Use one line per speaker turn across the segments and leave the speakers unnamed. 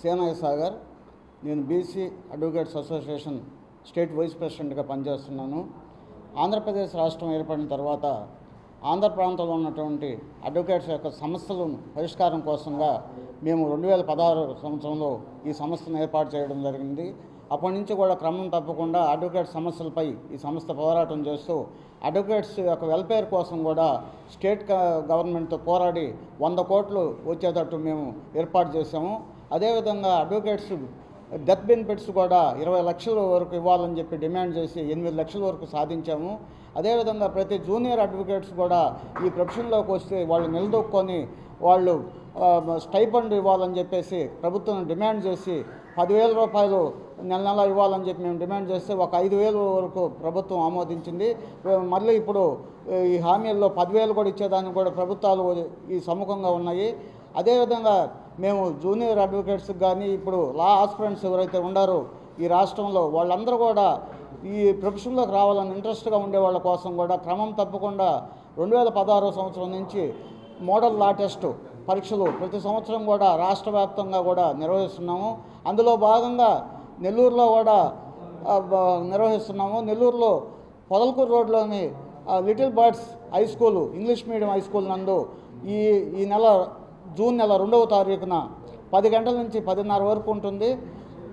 విద్యాసాగర్ నేను BC advocates association state vice ప్రెసిడెంట్గా పనిచేస్తున్నాను. ఆంధ్రప్రదేశ్ రాష్ట్రం ఏర్పడిన తర్వాత ఆంధ్ర ప్రాంతంలో ఉన్నటువంటి అడ్వకేట్స్ యొక్క సమస్యలను పరిష్కారం కోసంగా మేము రెండు వేల పదహారు సంవత్సరంలో ఈ సంస్థను ఏర్పాటు చేయడం జరిగింది. అప్పటి నుంచి కూడా క్రమం తప్పకుండా అడ్వకేట్ సమస్యలపై ఈ సంస్థ పోరాటం చేస్తూ అడ్వకేట్స్ యొక్క వెల్ఫేర్ కోసం కూడా స్టేట్ గవర్నమెంట్తో పోరాడి వంద కోట్లు వచ్చేటట్టు మేము ఏర్పాటు చేసాము అదేవిధంగా అడ్వకేట్స్ డెత్ బెనిఫిట్స్ కూడా ఇరవై లక్షల వరకు ఇవ్వాలని చెప్పి డిమాండ్ చేసి ఎనిమిది లక్షల వరకు సాధించాము. అదేవిధంగా ప్రతి జూనియర్ అడ్వకేట్స్ కూడా ఈ ప్రొఫెషన్లోకి వస్తే వాళ్ళు నిలదొక్కొని వాళ్ళు స్టైపండ్ స్టైఫండ్ ఇవ్వాలని చెప్పేసి ప్రభుత్వం డిమాండ్ చేసి పదివేల రూపాయలు నెల నెల ఇవ్వాలని చెప్పి మేము డిమాండ్ చేస్తే ఒక ఐదు వేల వరకు ప్రభుత్వం ఆమోదించింది. మళ్ళీ ఇప్పుడు ఈ హామీల్లో పదివేలు కూడా ఇచ్చేదానికి కూడా ప్రభుత్వాలు ఈ సముఖంగా ఉన్నాయి. అదేవిధంగా మేము జూనియర్ అడ్వకేట్స్కి కానీ ఇప్పుడు లా ఆస్పిరెంట్స్ ఎవరైతే ఉండారో ఈ రాష్ట్రంలో వాళ్ళందరూ కూడా ఈ ప్రొఫెషన్లోకి రావాలని ఇంట్రెస్ట్గా ఉండే వాళ్ళ కోసం కూడా క్రమం తప్పకుండా రెండు వేల పదహారో సంవత్సరం నుంచి మోడల్ లా టెస్ట్ పరీక్షలు ప్రతి సంవత్సరం కూడా రాష్ట్ర వ్యాప్తంగా కూడా నిర్వహిస్తున్నాము. అందులో భాగంగా నెల్లూరులో కూడా నిర్వహిస్తున్నాము. నెల్లూరులో పొదలకూరు రోడ్లోని little birds high school English medium high school నందు ఈ ఈ నెల జూన్ నెల రెండవ తారీఖున పది గంటల నుంచి పదిన్నర వరకు ఉంటుంది.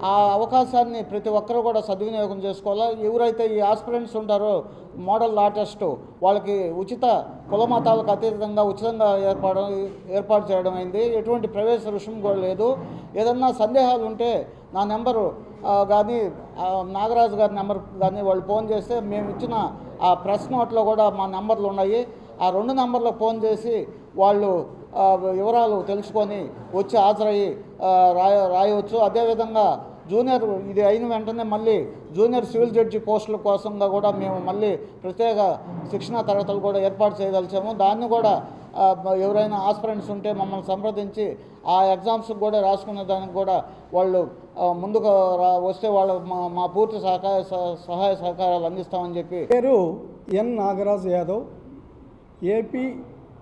ఆ అవకాశాన్ని ప్రతి ఒక్కరూ కూడా సద్వినియోగం చేసుకోవాలా? ఎవరైతే ఈ ఆస్పిరెంట్స్ ఉంటారో మోడల్ లా టెస్ట్ వాళ్ళకి ఉచిత కుల మతాలకు అతీతంగా ఉచితంగా ఏర్పాటు ఏర్పాటు చేయడం అయింది. ఎటువంటి ప్రవేశ రుసుము కూడా లేదు. ఏదన్నా సందేహాలు ఉంటే నా నెంబరు కానీ నాగరాజు గారి నెంబర్ కానీ వాళ్ళు ఫోన్ చేస్తే మేము ఇచ్చిన ఆ ప్రెస్ నోట్లో కూడా మా నెంబర్లు ఉన్నాయి. ఆ రెండు నెంబర్లకు ఫోన్ చేసి వాళ్ళు వివరాలు తెలుసుకొని వచ్చి హాజరయ్యి రాయ రాయవచ్చు. అదేవిధంగా జూనియర్ ఇది అయిన వెంటనే మళ్ళీ జూనియర్ సివిల్ జడ్జి పోస్టుల కోసంగా కూడా మేము మళ్ళీ ప్రత్యేక శిక్షణా తరగతులు కూడా ఏర్పాటు చేయదలిచాము. దాన్ని కూడా ఎవరైనా ఆస్పిరెంట్స్ ఉంటే మమ్మల్ని సంప్రదించి ఆ ఎగ్జామ్స్ కూడా రాసుకునే దానికి కూడా వాళ్ళు ముందుకు రా వస్తే వాళ్ళ మా మా పూర్తి సహకార సహ- సహాయ సహకారాలు అందిస్తామని చెప్పి.
పేరు N Nagaraj Yadav. AP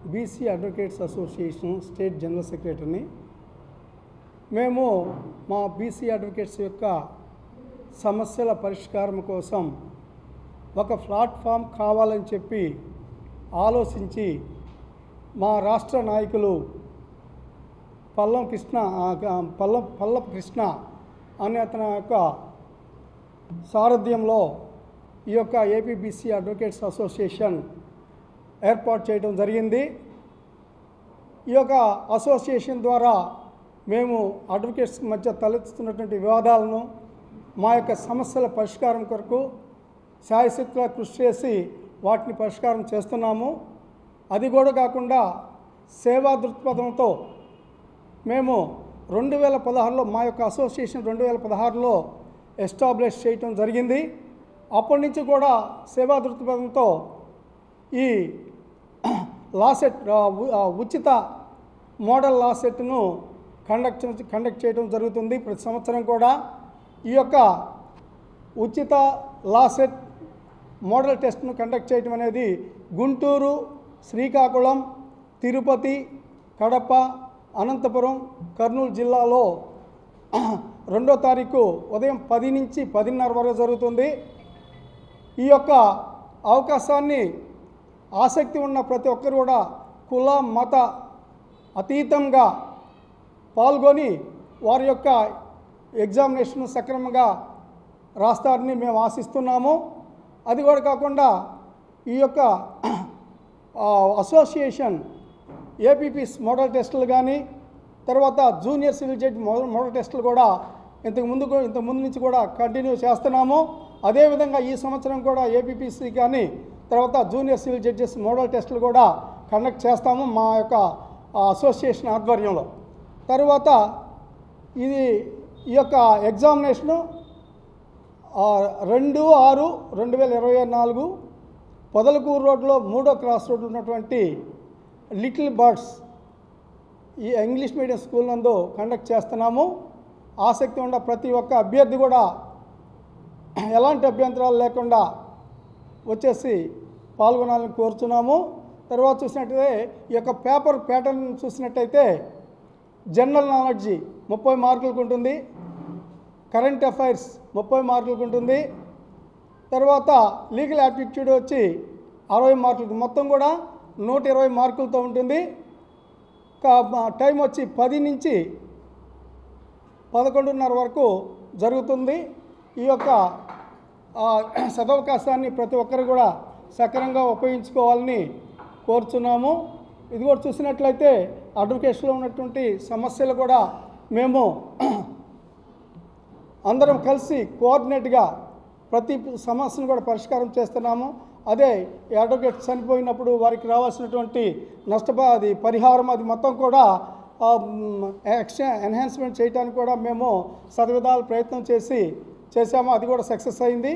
BC advocates association state general సెక్రటరీని. మేము మా బీసీ అడ్వకేట్స్ యొక్క సమస్యల పరిష్కారం కోసం ఒక ప్లాట్ఫామ్ కావాలని చెప్పి ఆలోచించి మా రాష్ట్ర నాయకులు పల్లం కృష్ణ పల్లం పల్లం కృష్ణ అనే అతని యొక్క సారథ్యంలో ఈ యొక్క ఏపీబీసీ అడ్వకేట్స్ అసోసియేషన్ ఏర్పాటు చేయడం జరిగింది. ఈ యొక్క అసోసియేషన్ ద్వారా మేము అడ్వకేట్స్ మధ్య తలెత్తుతున్నటువంటి వివాదాలను మా యొక్క సమస్యల పరిష్కారం కొరకు శాయశక్తిగా కృషి చేసి వాటిని పరిష్కారం చేస్తున్నాము. అది కూడా కాకుండా సేవా దృక్పథంతో మేము రెండు వేల పదహారులో మా యొక్క అసోసియేషన్ రెండు వేల పదహారులో ఎస్టాబ్లిష్ చేయటం జరిగింది. అప్పటి నుంచి కూడా సేవా దృక్పథంతో ఈ లాసెట్ ఉచిత మోడల్ లాసెట్ను కండక్ట్ కండక్ట్ చేయడం జరుగుతుంది. ప్రతి సంవత్సరం కూడా ఈ యొక్క ఉచిత లాసెట్ మోడల్ టెస్ట్ను కండక్ట్ చేయడం అనేది గుంటూరు శ్రీకాకుళం తిరుపతి కడప అనంతపురం కర్నూలు జిల్లాలో రెండో తారీఖు ఉదయం పది నుంచి పదిన్నర వరకు జరుగుతుంది. ఈ యొక్క అవకాశాన్ని ఆసక్తి ఉన్న ప్రతి ఒక్కరు కూడా కుల మత అతీతంగా పాల్గొని వారి యొక్క ఎగ్జామినేషన్ సక్రమంగా రాస్తారని మేము ఆశిస్తున్నాము. అది కూడా కాకుండా ఈ యొక్క అసోసియేషన్ ఏపీపీస్ మోడల్ టెస్టులు కానీ తర్వాత జూనియర్ సివిల్ జడ్జి మోడల్ టెస్టులు కూడా ఇంతకు ముందు ఇంతకు ముందు నుంచి కూడా కంటిన్యూ చేస్తున్నాము. అదేవిధంగా ఈ సంవత్సరం కూడా ఏపీపీసీ కానీ తర్వాత జూనియర్ సివిల్ జడ్జెస్ మోడల్ టెస్టులు కూడా కండక్ట్ చేస్తాము మా యొక్క అసోసియేషన్ ఆధ్వర్యంలో. తర్వాత ఇది ఈ యొక్క ఎగ్జామినేషను రెండు ఆరు రెండు వేల ఇరవై నాలుగు పొదలకూరు రోడ్లో మూడో క్రాస్ రోడ్లు ఉన్నటువంటి లిటిల్ బర్డ్స్ ఈ ఇంగ్లీష్ మీడియం స్కూల్ నందు కండక్ట్ చేస్తున్నాము. ఆసక్తి ఉన్న ప్రతి ఒక్క అభ్యర్థి కూడా ఎలాంటి అభ్యంతరాలు లేకుండా వచ్చేసి పాల్గొనాలని కోరుతున్నాము తర్వాత చూసినట్టయితే ఈ యొక్క పేపర్ ప్యాటర్న్ చూసినట్టయితే జనరల్ నాలెడ్జి ముప్పై మార్కులకు ఉంటుంది. కరెంట్ అఫైర్స్ ముప్పై మార్కులకు ఉంటుంది. తర్వాత లీగల్ యాప్టిట్యూడ్ వచ్చి అరవై మార్కులకు మొత్తం కూడా నూట ఇరవై మార్కులతో ఉంటుంది. టైం వచ్చి పది నుంచి పదకొండున్నర వరకు జరుగుతుంది. ఈ యొక్క సదవకాశాన్ని ప్రతి ఒక్కరు కూడా సక్రమంగా ఉపయోగించుకోవాలని కోరుచున్నాము. ఇది కూడా చూసినట్లయితే అడ్వకేషన్లో ఉన్నటువంటి సమస్యలు కూడా మేము అందరం కలిసి కోఆర్డినేట్గా ప్రతి సమస్యను కూడా పరిష్కారం చేస్తున్నాము. అదే ఈ అడ్వకేట్ చనిపోయినప్పుడు వారికి రావాల్సినటువంటి నష్టప అది పరిహారం అది మొత్తం కూడా ఎక్స్ ఎన్హాన్స్మెంట్ చేయడానికి కూడా మేము సర్వదాలు ప్రయత్నం చేసి చేశాము అది కూడా సక్సెస్ అయింది.